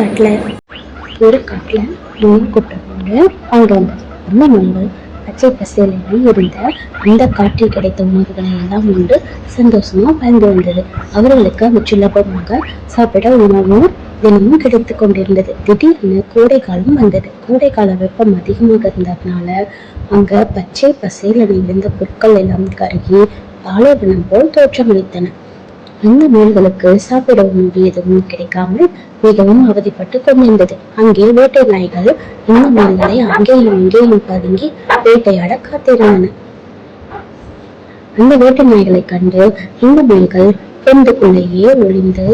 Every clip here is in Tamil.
காட்டில் ஒரு காட்டில் மீன் கொட்டுறவங்க அவங்க வந்தது அந்த முன்பு பச்சை பசேலென இருந்த அந்த காட்டில் கிடைத்த உணவுகளை எல்லாம் உண்டு சந்தோஷமா பயந்து வந்தது. அவர்களுக்கு அது சுலபமாக சாப்பிட உணவும் தினமும் கிடைத்து கொண்டிருந்தது. திடீர்னு கோடை காலம் வந்தது. கோடை கால வெப்பம் அதிகமாக இருந்ததுனால அங்க பச்சை பசேலென இருந்த பொருட்கள் எல்லாம் கருகி பாலைவனம் போல் தோற்றமளித்தன. அந்த மீன்களுக்கு சாப்பிட எதுவும் கிடைக்காமல் மிகவும் அவதிப்பட்டு கொண்டிருந்தது. அங்கே வேட்டை நாய்கள் இந்த மீன்களை அங்கேயும் இங்கேயும் பதுங்கி வேட்டையாட காத்திருந்தன. அந்த வேட்டை நாய்களை கண்டு இந்த மீன்கள் பொந்துக்குள்ளேயே ஒளிந்து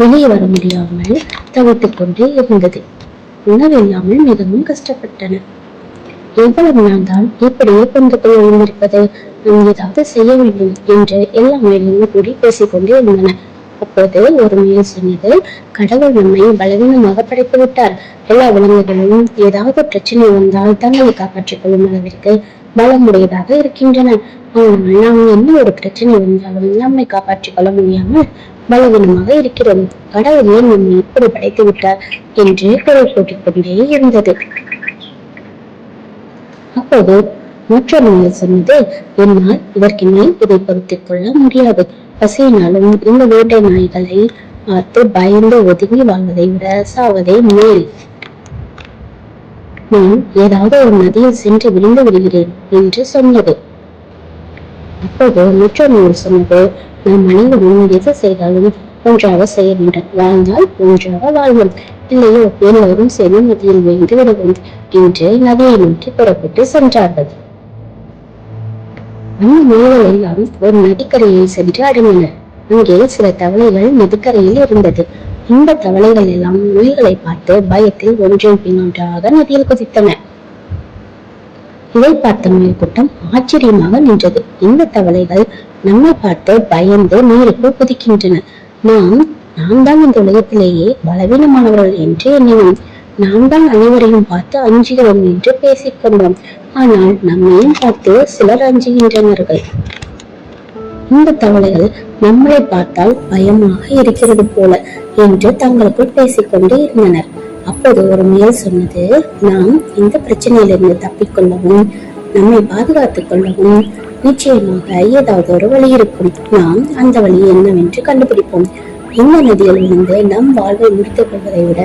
வெளியே வர முடியாமல் தவித்துக் கொண்டே இருந்தது. உணவில்லாமல் மிகவும் கஷ்டப்பட்டன. எவ்வளவு நாள் தான் இப்படியே பொந்துக்குள் நாம் ஏதாவது செய்ய வேண்டும் என்று எல்லா மேலும் கூடி பேசிக்கொண்டே இருந்தன அப்போது ஒரு மேல் சொன்னது கடவுள் நம்மை பலவீனமாக படைத்து விட்டார். எல்லா விலங்குகளும் ஏதாவது பிரச்சனை வந்தால் தங்களை காப்பாற்றிக் கொள்ளும் அளவிற்கு பலமுடையதாக இருக்கின்றன. ஆனால் நாம் என்ன ஒரு பிரச்சனை வந்தாலும் நம்மை காப்பாற்றிக் கொள்ள முடியாமல் பலவீனமாக இருக்கிறோம். கடவுள் நம்மை இப்படி படைத்து விட்டார்? என்று குரல் போட்டுக் கொண்டே இருந்தது. அப்போது மற்றவர்கள் சொன்னது என்னால் இதற்கு மேல் இதை பொறுத்துக் கொள்ள முடியாது. பசியினாலும் இந்த வேட்டை நாய்களை பார்த்து பயந்து ஒதுங்கி வாழ்வதை விட சாவதே மேல். நான் ஏதாவது ஒரு நதியில் சென்று விழுந்து விடுகிறேன் என்று சொன்னது. அப்போது மற்றொன்று சொன்னது நாம் மனிதனும் எது செய்தாலும் ஒன்றாக செய்ய வேண்டும். வாழ்ந்தால் ஒன்றாக வாழ்வோம். இல்லையோ எல்லோரும் சேர்ந்து நதியில் விழுந்து விடுவோம். என்று நதியை நோக்கி புறப்பட்டு சென்றார்கள். அந்த முயல்கள் எல்லாம் ஒரு நதிக்கரையை சென்று அடங்கினர் அங்கே சில தவளைகள் நதிக்கரையில் இருந்தது. இந்த தவளைகள் எல்லாம் முயல்களை பார்த்து பயத்தில் ஒன்றின் பின் ஒன்றாக நதியில் குதித்தன. இதை பார்த்த முயல் கூட்டம் ஆச்சரியமாக நின்றது. இந்த தவளைகள் நம்மை பார்த்து பயந்து நீருக்குள் குதிக்கின்றன. நாம் நாம் தான் இந்த உலகத்திலேயே பலவீனமானவர்கள் என்று எண்ணினோம். நாம் தான் அனைவரையும் பார்த்து அஞ்சுகிறோம் என்று பேசிக்கொண்டோம் ஆனால் நம்மையும் பார்த்து சிலர் அஞ்சுகின்றனர்கள். இந்த தவளைகள் நம்மளை பார்த்தால் பயமாக இருக்கிறது போல என்று தங்களுக்குள் பேசிக்கொண்டு இருந்தனர். அப்போது ஒரு முயல் சொன்னது நாம் இந்த பிரச்சனையிலிருந்து தப்பிக்கொள்ளவும் நம்மை பாதுகாத்துக் கொள்ளவும் நிச்சயமாக ஏதாவது ஒரு வழி இருக்கும். நாம் அந்த வழி என்னவென்று கண்டுபிடிப்போம். இந்த நதியில் விழுந்து நம் வாழ்வை முடித்துக் கொள்வதை விட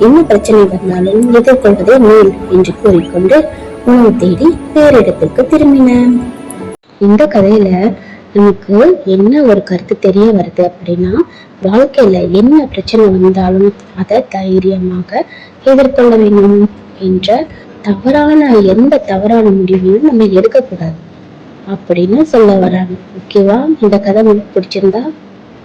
என்ன பிரச்சனை வந்தாலும் எதிர்கொள்வதே மேல் என்று கூறிக்கொண்டு உணவு தேடி வேறு இடத்திற்கு திரும்பின இந்த கதையில நமக்கு என்ன ஒரு கருத்து தெரிய வருது அப்படின்னா வாழ்க்கையில என்ன பிரச்சனை வந்தாலும் அதை தைரியமாக எதிர்கொள்ள வேண்டும் என்ற தவறான எந்த தவறான முடிவையும் நம்ம எடுக்கக்கூடாது அப்படின்னு சொல்ல வராங்க. ஓகேவா? இந்த கதை உங்களுக்கு பிடிச்சிருந்தா